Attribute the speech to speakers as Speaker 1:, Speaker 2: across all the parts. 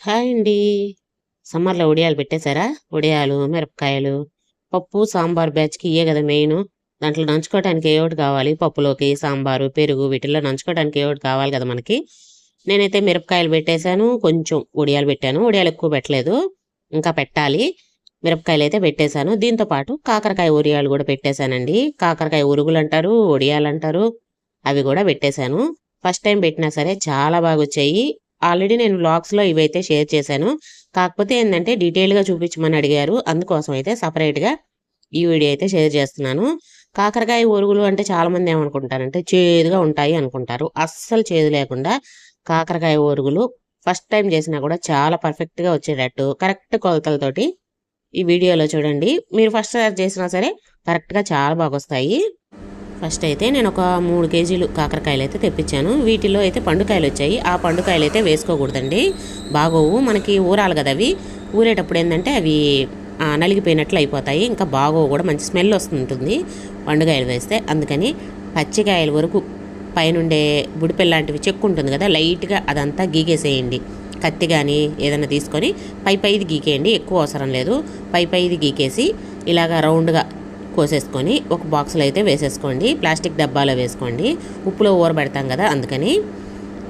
Speaker 1: Hi అండి. సమ్మర్లో ఉడియాలు పెట్టేశారా? వడియాలు మిరపకాయలు పప్పు సాంబార్ బ్యాచ్కి ఇయే కదా మెయిన్. దాంట్లో నంచుకోవడానికి ఏ ఒకటి కావాలి? పప్పులోకి సాంబారు పెరుగు వీటిల్లో నంచుకోవడానికి ఏ ఒకటి కావాలి కదా మనకి. నేనైతే మిరపకాయలు పెట్టేశాను కొంచెం ఉడియాలు పెట్టాను. ఉడియాలు ఎక్కువ పెట్టలేదు ఇంకా పెట్టాలి. మిరపకాయలు అయితే పెట్టేశాను. దీంతో పాటు కాకరకాయ ఉరియాలు కూడా పెట్టేశానండి. కాకరకాయ ఉరుగులు అంటారు వడియాలు అంటారు అవి కూడా పెట్టేశాను. ఫస్ట్ టైం పెట్టినా సరే చాలా బాగా వచ్చాయి ఆల్రెడీ నేను వ్లాగ్స్లో ఇవైతే షేర్ చేశాను. కాకపోతే ఏంటంటే డీటెయిల్గా చూపించమని అడిగారు. అందుకోసం అయితే సపరేట్గా ఈ వీడియో అయితే షేర్ చేస్తున్నాను. కాకరకాయ ఒరుగులు అంటే చాలామంది ఏమనుకుంటారంటే చేదుగా ఉంటాయి అనుకుంటారు. అస్సలు చేదు లేకుండా కాకరకాయ ఒరుగులు ఫస్ట్ టైం చేసినా కూడా చాలా పర్ఫెక్ట్గా వచ్చేటట్టు కరెక్ట్ కొలతలతోటి ఈ వీడియోలో చూడండి. మీరు ఫస్ట్ చేసినా సరే కరెక్ట్గా చాలా బాగా వస్తాయి. ఫస్ట్ అయితే నేను ఒక మూడు కేజీలు కాకరకాయలు అయితే తెప్పించాను. వీటిలో అయితే పండుకాయలు వచ్చాయి. ఆ పండుకాయలు అయితే వేసుకోకూడదండి. బాగోవు. మనకి ఊరాలి కదా అవి. ఊరేటప్పుడు ఏంటంటే అవి నలిగిపోయినట్లు అయిపోతాయి. ఇంకా బాగోవు కూడా మంచి స్మెల్ వస్తుంటుంది పండుకాయలు వేస్తే. అందుకని పచ్చికాయల వరకు పైనుండే బుడిపెల్ లాంటివి చెక్కు ఉంటుంది కదా లైట్గా అదంతా గీకేసేయండి. కత్తి కానీ ఏదైనా తీసుకొని పై పైది గీకేయండి. ఎక్కువ అవసరం లేదు. పై పైది గీకేసి ఇలాగా రౌండ్గా కోసేసుకొని ఒక బాక్స్లో అయితే వేసేసుకోండి. ప్లాస్టిక్ డబ్బాలో వేసుకోండి. ఉప్పులో ఊరబెడతాం కదా అందుకని.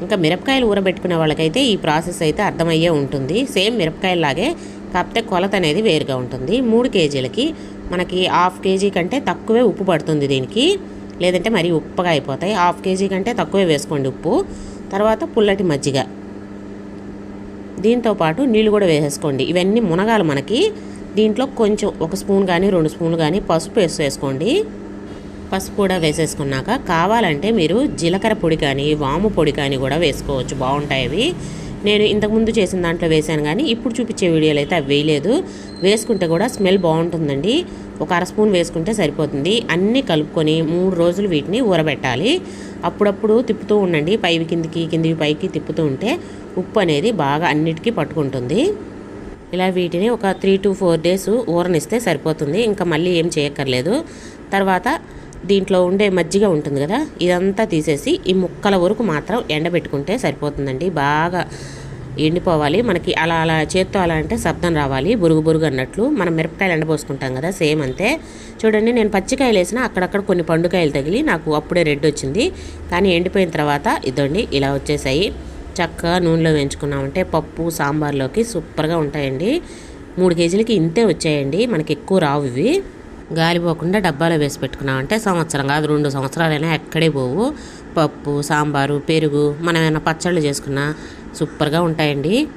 Speaker 1: ఇంకా మిరపకాయలు ఊరబెట్టుకునే వాళ్ళకైతే ఈ ప్రాసెస్ అయితే అర్థమయ్యే ఉంటుంది. సేమ్ మిరపకాయలాగే కాకపోతే కొలత అనేది వేరుగా ఉంటుంది. మూడు కేజీలకి మనకి హాఫ్ కేజీ కంటే తక్కువే ఉప్పు పడుతుంది దీనికి. లేదంటే మరీ ఉప్పగా అయిపోతాయి. హాఫ్ కేజీ కంటే తక్కువే వేసుకోండి ఉప్పు. తర్వాత పుల్లటి మజ్జిగ. దీంతో పాటు నీళ్ళు కూడా వేసేసుకోండి. ఇవన్నీ మునగాలు మనకి. దీంట్లో కొంచెం ఒక స్పూన్ కానీ రెండు స్పూన్లు కానీ పసుపు వేసేసుకోండి పసుపు కూడా వేసేసుకున్నాక కావాలంటే మీరు జీలకర్ర పొడి కానీ వాము పొడి కానీ కూడా వేసుకోవచ్చు. బాగుంటాయి అవి. నేను ఇంతకుముందు చేసిన దాంట్లో వేసాను కానీ ఇప్పుడు చూపించే వీడియోలు అయితే అవి వేయలేదు. వేసుకుంటే కూడా స్మెల్ బాగుంటుందండి. ఒక అర స్పూన్ వేసుకుంటే సరిపోతుంది. అన్నీ కలుపుకొని మూడు రోజులు వీటిని ఊరబెట్టాలి. అప్పుడప్పుడు తిప్పుతూ ఉండండి. పైవి కిందికి కిందివి పైకి తిప్పుతూ ఉంటే ఉప్పు అనేది బాగా అన్నిటికీ పట్టుకుంటుంది. ఇలా వీటిని ఒక త్రీ టు ఫోర్ డేస్ ఊరనిస్తే సరిపోతుంది. ఇంకా మళ్ళీ ఏం చేయక్కర్లేదు. తర్వాత దీంట్లో ఉండే మజ్జిగ ఉంటుంది కదా ఇదంతా తీసేసి ఈ ముక్కల వరకు మాత్రం ఎండబెట్టుకుంటే సరిపోతుందండి. బాగా ఎండిపోవాలి. మనకి అలా అలా చేత్తో అలా అంటే శబ్దం రావాలి. బురుగు బురుగు అన్నట్లు. మనం మిరపకాయలు ఎండబోసుకుంటాం కదా సేమ్ అంతే. చూడండి నేను పచ్చికాయలు వేసిన అక్కడక్కడ కొన్ని పండుకాయలు తగిలి నాకు అప్పుడే రెడ్ వచ్చింది. కానీ ఎండిపోయిన తర్వాత ఇదండి ఇలా వచ్చేసాయి. చక్కగా నూనెలో వేయించుకున్నామంటే పప్పు సాంబార్లోకి సూపర్గా ఉంటాయండి. మూడు కేజీలకి ఇంతే వచ్చాయండి. మనకి ఎక్కువ రావు ఇవి. గాలిపోకుండా డబ్బాలో వేసి పెట్టుకున్నామంటే సంవత్సరం కాదు రెండు సంవత్సరాలైనా ఎక్కడే పోవు. పప్పు సాంబారు పెరుగు మనం ఏమైనా పచ్చళ్ళు చేసుకున్నా సూపర్గా ఉంటాయండి.